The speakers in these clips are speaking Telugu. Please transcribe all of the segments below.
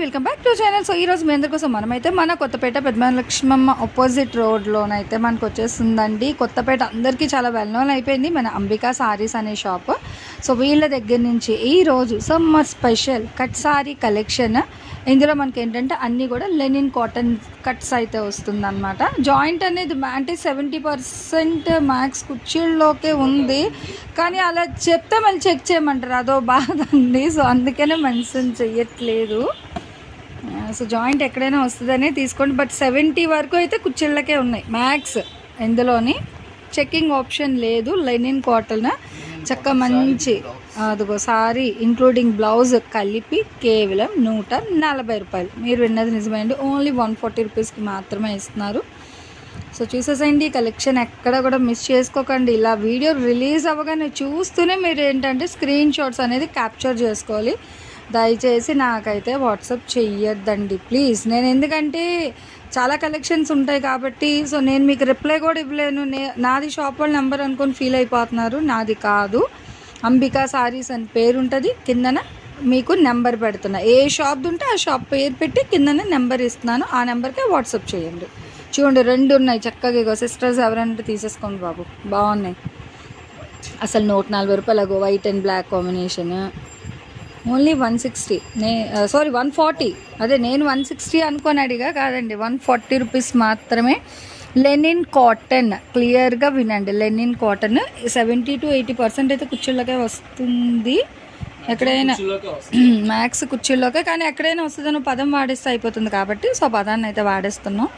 welcome back to channel so ఈరోజు మీ అందరికోసం మనమైతే మన కొత్తపేట పెద్దమైన లక్ష్మమ్మ ఆపోజిట్ రోడ్లోనైతే మనకు వచ్చేస్తుందండి కొత్తపేట అందరికీ చాలా వెల్ నోన్ అయిపోయింది. మన అంబికా సారీస్ అనే షాప్ సో వీళ్ళ దగ్గర నుంచి ఈ రోజు summer special cut sari collection ఇందులో మనకి ఏంటంటే అన్నీ కూడా లెనిన్ కాటన్ కట్స్ అయితే వస్తుందన్నమాట. జాయింట్ అనేది అంటే సెవెంటీ పర్సెంట్ మ్యాక్స్ కుర్చీల్లోకే ఉంది. కానీ అలా చెప్తే మళ్ళీ చెక్ చేయమంటారు. అదో బాధ అండి. సో అందుకనే మెన్షన్ చెయ్యట్లేదు. సో జాయింట్ ఎక్కడైనా వస్తుందనే తీసుకోండి. బట్ సెవెంటీ వరకు అయితే కుర్చీళ్ళకే ఉన్నాయి. మ్యాక్స్ ఇందులోని చెక్కింగ్ ఆప్షన్ లేదు. లెనిన్ కాటన్ చక్క మంచి అదిగో సారీ ఇంక్లూడింగ్ బ్లౌజ్ కలిపి కేవలం నూట నలభై రూపాయలు. మీరు విన్నది నిజమండి ఓన్లీ వన్ ఫార్టీ రూపీస్కి మాత్రమే ఇస్తున్నారు. సో చూసేసండి కలెక్షన్ ఎక్కడ కూడా మిస్ చేసుకోకండి. ఇలా వీడియో రిలీజ్ అవ్వగానే చూస్తూనే మీరు ఏంటంటే స్క్రీన్ షాట్స్ అనేది క్యాప్చర్ చేసుకోవాలి. దయచేసి నాకైతే వాట్సాప్ చెయ్యొద్దండి ప్లీజ్. నేను ఎందుకంటే చాలా కలెక్షన్స్ ఉంటాయి కాబట్టి సో నేను మీకు రిప్లై కూడా ఇవ్వలేను. నే నాది షాప్ వాళ్ళ నెంబర్ అనుకొని ఫీల్ అయిపోతున్నారు. నాది కాదు. అంబికా సారీస్ అని పేరు ఉంటుంది. కిందన మీకు నెంబర్ పెడుతున్నా. ఏ షాప్ది ఉంటే ఆ షాప్ పేరు పెట్టి కిందనే నెంబర్ ఇస్తున్నాను. ఆ నెంబర్కే వాట్సాప్ చేయండి. చూడండి రెండు ఉన్నాయి చక్కగా ఇగో సిస్టర్స్ ఎవరంటే తీసేసుకోండి బాబు. బాగున్నాయి. అసలు నూట నలభై రూపాయలు white and black combination. Only one sixty. నే సారీ వన్ ఫార్టీ. అదే నేను వన్ సిక్స్టీ అనుకొని అడిగా కాదండి వన్ ఫార్టీ రూపీస్ మాత్రమే లెనిన్ కాటన్. క్లియర్గా వినండి linen cotton. Seventy to eighty percent అయితే కుర్చీళ్ళకే వస్తుంది. ఎక్కడైనా మ్యాక్స్ కుర్చీల్లోకే కానీ ఎక్కడైనా వస్తుందని పదం వాడేస్తే అయిపోతుంది కాబట్టి సో పదాన్ని అయితే వాడేస్తున్నాం.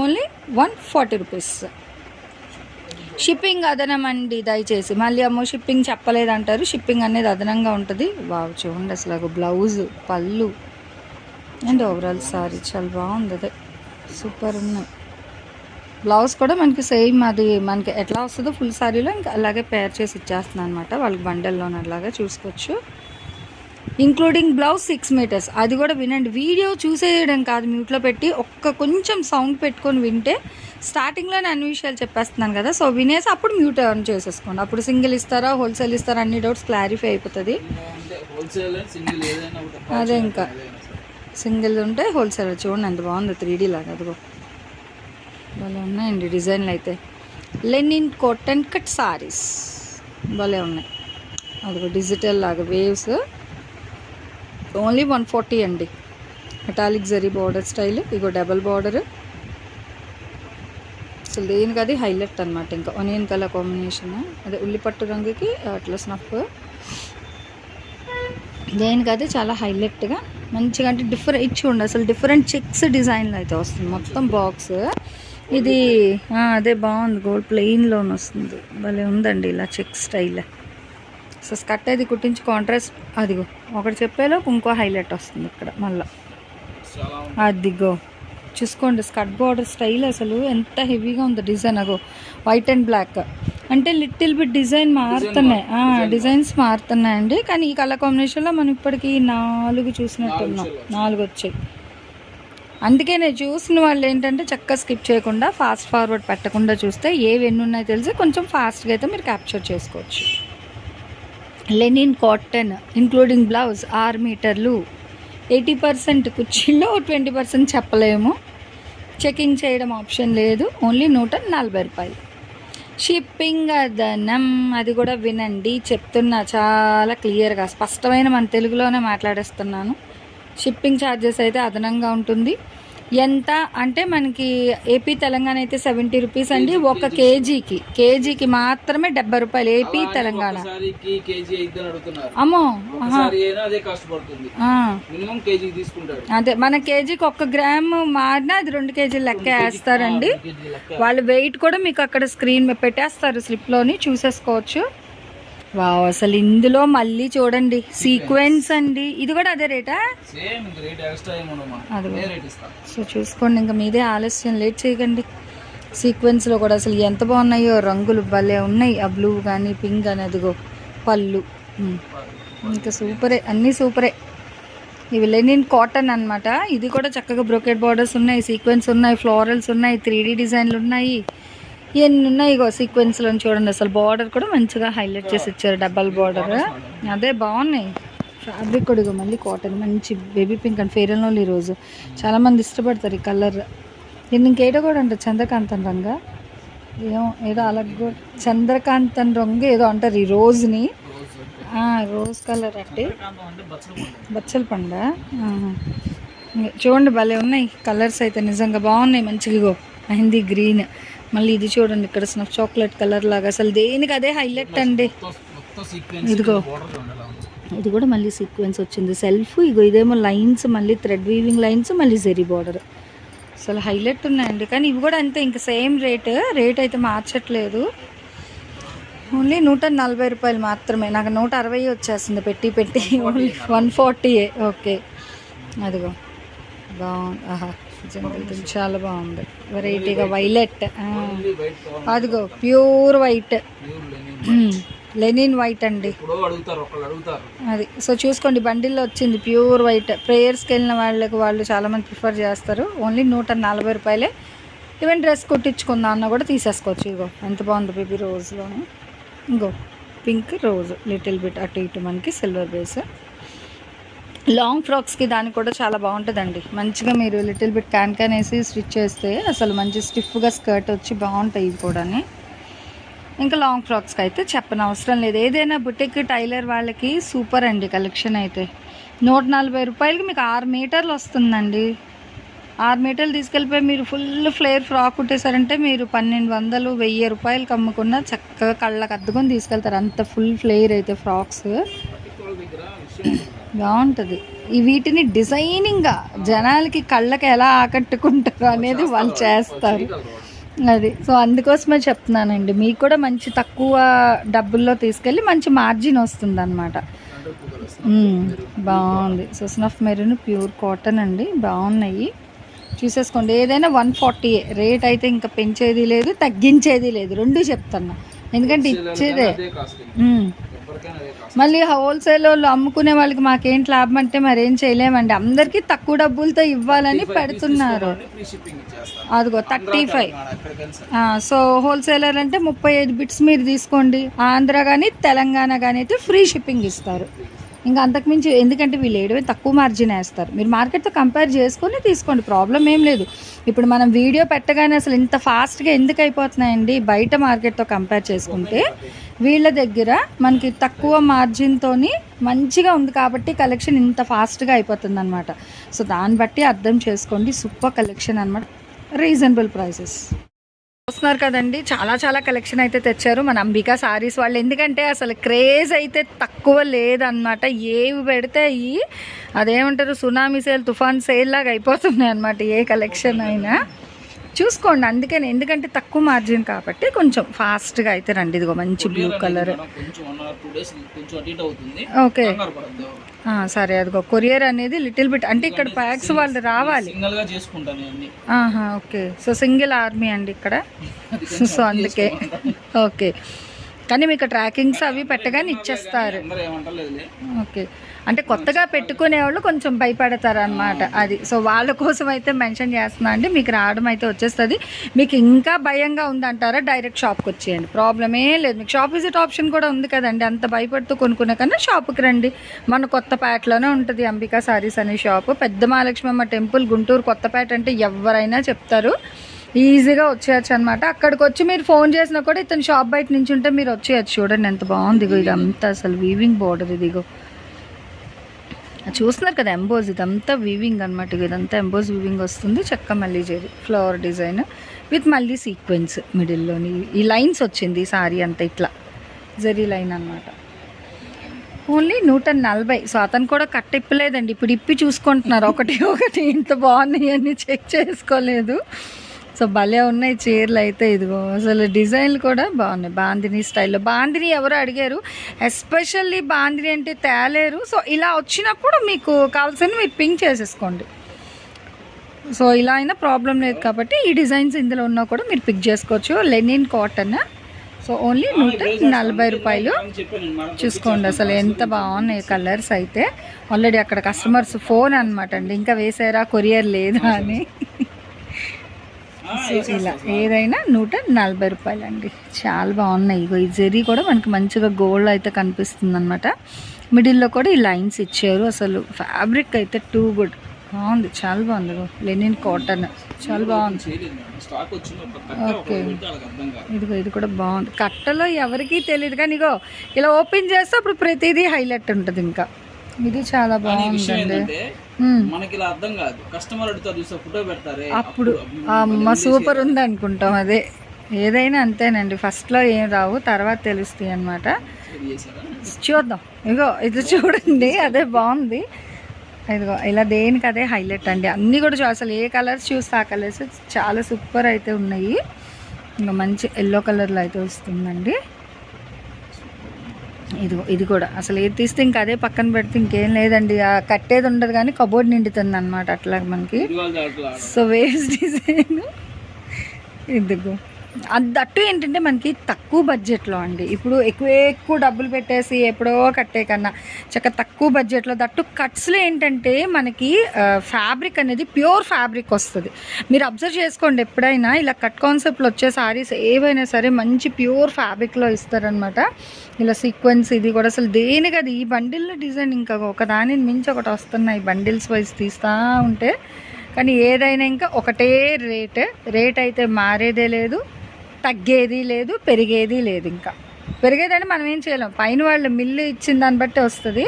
Only one forty rupees. Shipping అదనం అండి దయచేసి. మళ్ళీ అమ్మో షిప్పింగ్ చెప్పలేదంటారు. షిప్పింగ్ అనేది అదనంగా ఉంటుంది. వావ్ చూడండి అసలు బ్లౌజ్ పళ్ళు. అండ్ ఓవరాల్ సారీ చాలా బాగుంది అదే. సూపర్ ఉన్నాయి. బ్లౌజ్ కూడా మనకి సేమ్ అది మనకి ఎట్లా వస్తుందో ఫుల్ సారీలో ఇంకా అలాగే పేర్ చేసి ఇచ్చేస్తుంది అనమాట వాళ్ళకి బండల్లోని అలాగే చూసుకోవచ్చు. ఇంక్లూడింగ్ బ్లౌజ్ సిక్స్ మీటర్స్ అది కూడా వినండి. వీడియో చూసేయడం కాదు. మ్యూట్లో పెట్టి ఒక్క కొంచెం సౌండ్ పెట్టుకొని వింటే స్టార్టింగ్లోనే అన్ని విషయాలు చెప్పేస్తున్నాను కదా. సో వినేసి అప్పుడు మ్యూట్ ఆన్ చేసేసుకోండి. అప్పుడు సింగిల్ ఇస్తారా హోల్సేల్ ఇస్తారా అన్ని డౌట్స్ క్లారిఫై అయిపోతుంది. అదే ఇంకా. సింగిల్ ఉంటే హోల్సేల్ చూడండి. ఎంత బాగుంది త్రీ డీ లాగా అదిగో. భలే ఉన్నాయండి డిజైన్లు అయితే. లెనిన్ కాటన్ కట్ సారీస్ భలే ఉన్నాయి. అదిగో డిజిటల్ లాగా వేవ్స్ ఓన్లీ వన్ ఫార్టీ అండి. మెటాలిక్ జరీ బార్డర్ స్టైల్ ఇగో డబల్ బార్డర్ అసలు దేనికి అది హైలైట్ అనమాట ఇంకా. ఒనియన్ కలర్ కాంబినేషన్ అదే ఉల్లిపట్టు రంగుకి అట్లా స్నఫ్ దేనికి అది చాలా హైలైట్గా మంచిగా అంటే డిఫరెంట్ ఇచ్చి ఉండి అసలు డిఫరెంట్ చెక్స్ డిజైన్లో అయితే వస్తుంది. మొత్తం బాక్స్ ఇది అదే బాగుంది గోల్డ్ ప్లెయిన్లోనే వస్తుంది. భలే ఉందండి ఇలా చెక్ స్టైల్ సో స్కర్ట్ అది కుట్టించి కాంట్రాస్ట్ అదిగో. ఒకటి చెప్పేలోపు ఇంకో హైలైట్ వస్తుంది ఇక్కడ మళ్ళీ. అదిగో. చూసుకోండి స్కర్ట్ బార్డర్ స్టైల్ అసలు ఎంత హెవీగా ఉంది డిజైన్ అగో. వైట్ అండ్ బ్లాక్ అంటే లిటిల్ బిట్ డిజైన్ మారుతున్నాయి. డిజైన్స్ మారుతున్నాయండి. కానీ ఈ కలర్ కాంబినేషన్లో మనం ఇప్పటికి నాలుగు చూసినట్టున్నాం నాలుగు వచ్చాయి. అందుకే నేను చూసిన వాళ్ళు ఏంటంటే చక్కగా స్కిప్ చేయకుండా ఫాస్ట్ ఫార్వర్డ్ పెట్టకుండా చూస్తే ఏవి ఎన్ని ఉన్నాయో తెలిసి కొంచెం ఫాస్ట్గా అయితే మీరు క్యాప్చర్ చేసుకోవచ్చు. లెనిన్ కాటన్ ఇంక్లూడింగ్ బ్లౌజ్ ఆరు మీటర్లు. ఎయిటీ పర్సెంట్ కుర్చీల్లో ట్వంటీ పర్సెంట్ చెప్పలేము. చెకింగ్ చేయడం ఆప్షన్ లేదు. ఓన్లీ నూట నలభై రూపాయలు. షిప్పింగ్ అదనం. అది కూడా వినండి. చెప్తున్నా చాలా క్లియర్గా స్పష్టమైన మన తెలుగులోనే మాట్లాడేస్తున్నాను. షిప్పింగ్ ఛార్జెస్ అయితే అదనంగా ఉంటుంది. ఎంత అంటే మనకి ఏపీ తెలంగాణ అయితే సెవెంటీ రూపీస్ అండి ఒక కేజీకి. కేజీకి మాత్రమే డెబ్బై రూపాయలు ఏపీ తెలంగాణ. అమ్మో అదే మన కేజీకి ఒక్క గ్రామ్ మారినా అది రెండు కేజీలు లెక్క వేస్తారండి. వాళ్ళ వెయిట్ కూడా మీకు అక్కడ స్క్రీన్ మీద పెట్టేస్తారు స్లిప్లోని చూసేసుకోవచ్చు. వావ్ అసలు ఇందులో మళ్ళీ చూడండి. సీక్వెన్స్ అండి. ఇది కూడా అదే రేటా. అదే సో చూసుకోండి ఇంకా మీదే ఆలస్యం. లేట్ చేయకండి. సీక్వెన్స్లో కూడా అసలు ఎంత బాగున్నాయో రంగులు భలే ఉన్నాయి. ఆ బ్లూ కానీ పింక్ కానీ అదిగో పళ్ళు. ఇంకా సూపరే అన్నీ సూపరే. ఇవి లెనిన్ కాటన్ అన్నమాట. ఇది కూడా చక్కగా బ్రోకెట్ బార్డర్స్ ఉన్నాయి. సీక్వెన్స్ ఉన్నాయి ఫ్లోరల్స్ ఉన్నాయి త్రీ డిజైన్లు ఉన్నాయి. ఇవన్నీ ఉన్నాయి ఇగో సీక్వెన్స్లో చూడండి. అసలు బార్డర్ కూడా మంచిగా హైలైట్ చేసి ఇచ్చారు. డబల్ బార్డర్ అదే బాగున్నాయి. ఫ్యాబ్రిక్ కూడా ఇగో మళ్ళీ కాటన్ మంచి baby pink and fair and only రోజు. చాలా మంది ఇష్టపడతారు ఈ కలర్ నేను ఇంకేటో కూడా అంటారు. చంద్రకాంతన్ రంగా. ఏమో ఏదో అలాగ చంద్రకాంతం రంగు ఏదో అంటారు ఈ రోజుని. రోజ్ కలర్ అంటే. బచ్చల పండ. చూడండి భలే ఉన్నాయి. కలర్స్ అయితే నిజంగా బాగున్నాయి మంచిగా ఇగో. మెహందీ గ్రీన్ మళ్ళీ ఇది చూడండి ఇక్కడ స్నఫ్ చాక్లెట్ కలర్ లాగా. అసలు దేనికి అదే హైలైట్ అండి? ఇదిగో. ఇది కూడా మళ్ళీ సీక్వెన్స్ వచ్చింది. సెల్ఫ్ ఇగో ఇదేమో లైన్స్ మళ్ళీ థ్రెడ్ వీవింగ్ లైన్స్ మళ్ళీ జెరీ బార్డర్ అసలు హైలైట్ ఉన్నాయండి. కానీ ఇవి కూడా అంతే ఇంకా సేమ్ రేట్ రేట్ అయితే మార్చట్లేదు. ఓన్లీ నూట నలభై రూపాయలు మాత్రమే. నాకు నూట అరవై వచ్చేస్తుంది. పెట్టి పెట్టి. ఓన్లీ వన్ ఫార్టీయే ఓకే అదిగో. బాగుంది. ఆహా. ఇది చాలా బాగుంది. వెరైటీగా వైలెట్ అదిగో ప్యూర్ వైట్ లెనిన్ వైట్ అండి. అది. సో చూసుకోండి బండిల్లో వచ్చింది ప్యూర్ వైట్ ప్రేయర్స్కి వెళ్ళిన వాళ్ళకి వాళ్ళు చాలామంది ప్రిఫర్ చేస్తారు. ఓన్లీ నూట నలభై రూపాయలే. ఈవెన్ డ్రెస్ కుట్టించుకుందాం అన్న కూడా తీసేసుకోవచ్చు. ఇగో ఎంత బాగుంది బేబీ రోజ్లోను ఇంకో పింక్ రోజ్ లిటిల్ బిట్ అటు ఇటు మనకి సిల్వర్ బేస్ లాంగ్ ఫ్రాక్స్కి దానికి కూడా చాలా బాగుంటుందండి. మంచిగా మీరు లిటిల్ బిట్ క్యాన్ క్యాన్ వేసి స్టిచ్ చేస్తే అసలు మంచి స్టిఫ్గా స్కర్ట్ వచ్చి బాగుంటాయి ఇవి కూడాని. ఇంకా లాంగ్ ఫ్రాక్స్కి అయితే చెప్పని అవసరం లేదు. ఏదైనా బుటిక్ టైలర్ వాళ్ళకి సూపర్ అండి కలెక్షన్ అయితే. నూట నలభై రూపాయలకి మీకు ఆరు మీటర్లు వస్తుందండి. ఆరు మీటర్లు తీసుకెళ్ళిపోయి మీరు ఫుల్ ఫ్లేర్ ఫ్రాక్ కుట్టేశారంటే మీరు పన్నెండు వందలు వెయ్యి రూపాయలకి అమ్ముకున్న చక్కగా కళ్ళకు అద్దుకొని తీసుకెళ్తారు. అంత ఫుల్ ఫ్లేర్ అయితే ఫ్రాక్స్ బాగుంటుంది. ఈ వీటిని డిజైనింగ్గా జనాలకి కళ్ళకి ఎలా ఆకట్టుకుంటారు అనేది వాళ్ళు చేస్తారు. అది. సో అందుకోసమే చెప్తున్నానండి. మీకు కూడా మంచి తక్కువ డబ్బుల్లో తీసుకెళ్ళి మంచి మార్జిన్ వస్తుంది అనమాట బాగుంది. So snuff maroon pure cotton అండి. బాగున్నాయి. చూసేసుకోండి. ఏదైనా వన్ ఫార్టీ రేట్ అయితే ఇంకా పెంచేది లేదు తగ్గించేది లేదు. రెండు చెప్తున్నా. ఎందుకంటే ఇచ్చేదే మళ్ళీ హోల్సేల్ వాళ్ళు అమ్ముకునే వాళ్ళకి మాకేంటి లాభం అంటే మరి ఏం చేయలేమండి. అందరికీ తక్కువ డబ్బులతో ఇవ్వాలని పెడుతున్నారు. అదిగో థర్టీ ఫైవ్ సో హోల్సేలర్ అంటే ముప్పై ఐదు బిట్స్ మీరు తీసుకోండి. ఆంధ్ర కానీ తెలంగాణ కానీ అయితే ఫ్రీ షిప్పింగ్ ఇస్తారు. ఇంకా అంతకుమించి ఎందుకంటే వీళ్ళు ఏడవే తక్కువ మార్జిన్ వేస్తారు. మీరు మార్కెట్తో కంపేర్ చేసుకొని తీసుకోండి. ప్రాబ్లం ఏం లేదు. ఇప్పుడు మనం వీడియో పెట్టగానే అసలు ఇంత ఫాస్ట్గా ఎందుకు అయిపోతున్నాయండి? బయట మార్కెట్తో కంపేర్ చేసుకుంటే వీళ్ళ దగ్గర మనకి తక్కువ మార్జిన్తోని మంచిగా ఉంది కాబట్టి కలెక్షన్ ఇంత ఫాస్ట్గా అయిపోతుంది అనమాట సో దాన్ని బట్టి అర్థం చేసుకోండి. సూపర్ కలెక్షన్ అనమాట రీజనబుల్ ప్రైసెస్ చూస్తున్నారు కదండి. చాలా చాలా కలెక్షన్ అయితే తెచ్చారు. మన అంబికా సారీస్ వాళ్ళు. ఎందుకంటే అసలు క్రేజ్ అయితే తక్కువ లేదన్నమాట. ఏవి పెడితే అయ్యి అదేమంటారు సునామీ సేల్ తుఫాన్ సేల్ లాగా అయిపోతున్నాయి అనమాట ఏ కలెక్షన్ అయినా. చూసుకోండి. అందుకని ఎందుకంటే తక్కువ మార్జిన్ కాబట్టి కొంచెం ఫాస్ట్గా అయితే రండి. ఇదిగో మంచి బ్లూ కలర్. ఓకే. సరే అదిగో కొరియర్ అనేది లిటిల్ బిట్ అంటే ఇక్కడ ప్యాక్స్ వాళ్ళు రావాలి. ఓకే. సో సింగిల్ ఆర్మీ అండి ఇక్కడ. సో అందుకే ఓకే. కానీ మీకు ట్రాకింగ్స్ అవి పెట్టగానే ఇచ్చేస్తారు. ఓకే. అంటే కొత్తగా పెట్టుకునే వాళ్ళు కొంచెం భయపడతారు అనమాట అది. సో వాళ్ళ కోసం అయితే మెన్షన్ చేస్తున్నా అండి. మీకు రావడం అయితే వచ్చేస్తుంది. మీకు ఇంకా భయంగా ఉందంటారా? డైరెక్ట్ షాప్కి వచ్చేయండి. ప్రాబ్లమే లేదు. మీకు షాప్ విజిట్ ఆప్షన్ కూడా ఉంది కదండి. అంత భయపడుతూ కొనుక్కునే కన్నా షాప్కి రండి. మన కొత్తపేటలోనే ఉంటుంది అంబికా సారీస్ అనే షాప్ పెద్ద మహాలక్ష్మమ్మ టెంపుల్ గుంటూరు కొత్తపేట అంటే ఎవరైనా చెప్తారు. ఈజీగా వచ్చేయచ్చు అనమాట అక్కడికి వచ్చి మీరు ఫోన్ చేసినా కూడా ఇతను షాప్ బయట నుంచి ఉంటే మీరు వచ్చేయచ్చు. చూడండి ఎంత బాగుంది ఇదంతా. అసలు వీవింగ్ బోర్డర్ ఇదిగో. చూస్తున్నారు కదా ఎంబోజ్ ఇదంతా వీవింగ్ అనమాట ఇదంతా ఎంబోజ్ వీవింగ్ వస్తుంది. చెక్క మళ్ళీ చేరి ఫ్లవర్ డిజైన్ విత్ మళ్ళీ సీక్వెన్స్ మిడిల్లోని ఈ లైన్స్ వచ్చింది సారీ అంతా ఇట్లా. జరీ లైన్ అన్నమాట. ఓన్లీ నూట నలభై. సో అతను కూడా కట్ట ఇప్పలేదండి. ఇప్పుడు ఇప్పి చూసుకుంటున్నారు. ఒకటి ఒకటి. ఇంత బాగున్నాయి అని చెక్ చేసుకోలేదు. సో భలే ఉన్నాయి చీరలు అయితే ఇదిగో. అసలు డిజైన్లు కూడా బాగున్నాయి. బాందిని స్టైల్లో. బాందిని ఎవరు అడిగారు ఎస్పెషల్లీ బాందిని అంటే తేలేరు. సో ఇలా వచ్చినప్పుడు మీకు కావాల్సింది మీరు పింక్ చేసేసుకోండి. సో ఇలా అయినా ప్రాబ్లం లేదు కాబట్టి ఈ డిజైన్స్ ఇందులో ఉన్నా కూడా మీరు పిక్ చేసుకోవచ్చు. Linen cotton. సో ఓన్లీ నూట నలభై రూపాయలు. చూసుకోండి అసలు ఎంత బాగున్నాయి కలర్స్ అయితే. ఆల్రెడీ అక్కడ కస్టమర్స్ ఫోన్ అనమాట అండి. ఇంకా వేసారా? కొరియర్ లేదా అని. సో ఇలా ఏదైనా నూట నలభై రూపాయలు అండి చాలా బాగున్నాయి. ఇగో ఈ జరీ కూడా మనకి మంచిగా గోల్డ్ అయితే కనిపిస్తుంది అనమాట మిడిల్లో కూడా ఈ లైన్స్ ఇచ్చారు. అసలు ఫ్యాబ్రిక్ అయితే టూ గుడ్ బాగుంది. చాలా బాగుంది. లెనిన్ కాటన్ చాలా బాగుంది. ఓకే. ఇదిగో ఇది కూడా బాగుంది. కట్టలో ఎవరికీ తెలియదు. కానీ ఇగో ఇలా ఓపెన్ చేస్తే అప్పుడు ప్రతిదీ హైలైట్ ఉంటుంది ఇంకా. ఇది చాలా బాగుందండి. మనకి ఇలా అర్థం కాదు. కస్టమర్ అడుగుతారు చూసా ఫోటో పెడతారే అప్పుడు అమ్మ సూపర్ ఉంది అనుకుంటాం అదే. ఏదైనా అంతేనండి. ఫస్ట్లో ఏం రావు తర్వాత తెలుస్తాయి అనమాట చూద్దాం. ఇగో ఇది చూడండి. అదే బాగుంది. ఇదిగో ఇలా దేనికి అదే హైలైట్ అండి. అన్నీ కూడా చూ అసలు ఏ కలర్స్ చూస్తే ఆ కలర్స్ చాలా సూపర్ అయితే ఉన్నాయి. ఇంకా మంచి ఎల్లో కలర్లో అయితే వస్తుందండి. ఇదిగో ఇది కూడా. అసలు ఏది తీస్తే ఇంకా అదే పక్కన పెడితే ఇంకేం లేదండి. ఆ కట్టేది ఉండదు కానీ కబోర్డ్ నిండుతుంది అనమాట అట్లా మనకి ఇది. సో వేస్ట్ డిజైన్ ఇదిగో. దట్టు ఏంటంటే మనకి తక్కువ బడ్జెట్లో అండి. ఇప్పుడు ఎక్కువ ఎక్కువ డబ్బులు పెట్టేసి ఎప్పుడో కట్టే కన్నా చక్క తక్కువ బడ్జెట్లో దట్టు కట్స్లో ఏంటంటే మనకి ఫ్యాబ్రిక్ అనేది ప్యూర్ ఫ్యాబ్రిక్ వస్తుంది. మీరు అబ్జర్వ్ చేసుకోండి ఎప్పుడైనా ఇలా కట్ కాన్సెప్ట్లో వచ్చే సారీస్ ఏవైనా సరే మంచి ప్యూర్ ఫ్యాబ్రిక్లో ఇస్తారనమాట ఇలా సీక్వెన్స్ ఇది కూడా అసలు దేని కదా ఈ బండిల్లో డిజైన్ ఇంకా ఒక దానిని మించి ఒకటి వస్తున్నాయి బండిల్స్ వైజ్ తీస్తూ ఉంటే. కానీ ఏదైనా ఇంకా ఒకటే రేట్ రేట్ అయితే మారేదే లేదు. తగ్గేది లేదు పెరిగేది లేదు ఇంకా. పెరిగేదంటే మనం ఏం చేయలేం. పైన వాళ్ళు మిల్లు ఇచ్చిన దాన్ని బట్టి వస్తుంది.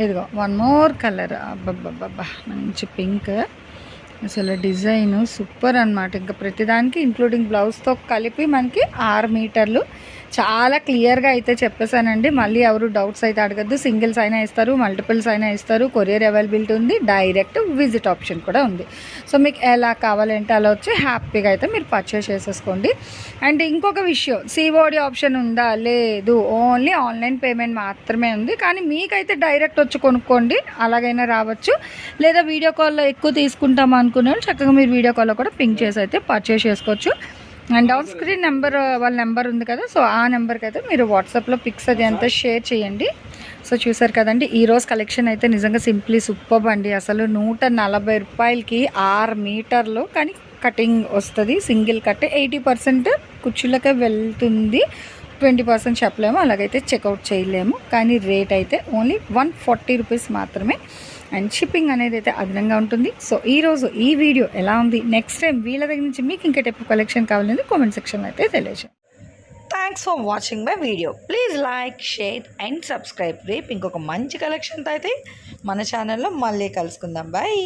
ఇదిగో వన్ మోర్ కలర్ అబ్బబ్బబ్బబ్బా మంచి పింక్ అసలు డిజైన్ సూపర్ అనమాట ఇంకా ప్రతిదానికి ఇంక్లూడింగ్ బ్లౌజ్తో కలిపి మనకి ఆరు మీటర్లు. చాలా క్లియర్గా అయితే చెప్పేశానండి. మళ్ళీ ఎవరు డౌట్స్ అయితే అడగద్దు. సింగిల్స్ అయినా ఇస్తారు మల్టిపుల్స్ అయినా ఇస్తారు. కొరియర్ అవైలబిలిటీ ఉంది. డైరెక్ట్ విజిట్ ఆప్షన్ కూడా ఉంది. సో మీకు ఎలా కావాలంటే అలా వచ్చి హ్యాపీగా అయితే మీరు పర్చేస్ చేసేసుకోండి. అండ్ ఇంకొక విషయం సిఓడి ఆప్షన్ ఉందా? లేదు. ఓన్లీ ఆన్లైన్ పేమెంట్ మాత్రమే ఉంది. కానీ మీకైతే డైరెక్ట్ వచ్చి కొనుక్కోండి. అలాగైనా రావచ్చు. లేదా వీడియో కాల్లో ఎక్కువ తీసుకుంటాం అనుకునే వాళ్ళు చక్కగా మీరు వీడియో కాల్లో కూడా పింక్ చేసి అయితే పర్చేస్ చేసుకోవచ్చు. అండ్ డౌన్ స్క్రీన్ నెంబర్ వాళ్ళ నెంబర్ ఉంది కదా సో ఆ నెంబర్కి అయితే మీరు వాట్సాప్లో పిక్స్ అది అంతా షేర్ చేయండి. సో చూసారు కదండి ఈరోజు కలెక్షన్ అయితే నిజంగా సింప్లీ సూపర్ అండి. అసలు నూట నలభై రూపాయలకి ఆరు మీటర్లు కానీ కటింగ్ వస్తుంది. సింగిల్ కట్ ఎయిటీ పర్సెంట్ కుర్చీలకే వెళ్తుంది. ట్వంటీ పర్సెంట్ చెప్పలేము అలాగైతే చెక్అవుట్ చేయలేము. కానీ రేట్ అయితే ఓన్లీ వన్ ఫార్టీ రూపీస్ మాత్రమే. అండ్ షిప్పింగ్ అనేది అయితే అదనంగా ఉంటుంది. సో ఈరోజు ఈ వీడియో ఎలా ఉంది? నెక్స్ట్ టైం వీళ్ళ దగ్గర నుంచి మీకు ఇంకా టైప్ కలెక్షన్ కావాలని కామెంట్ సెక్షన్ అయితే తెలియజేయండి. Thanks for watching my video please like share and subscribe రేపు ఇంకొక మంచి కలెక్షన్తో అయితే మన ఛానల్లో మళ్ళీ కలుసుకుందాం. బాయ్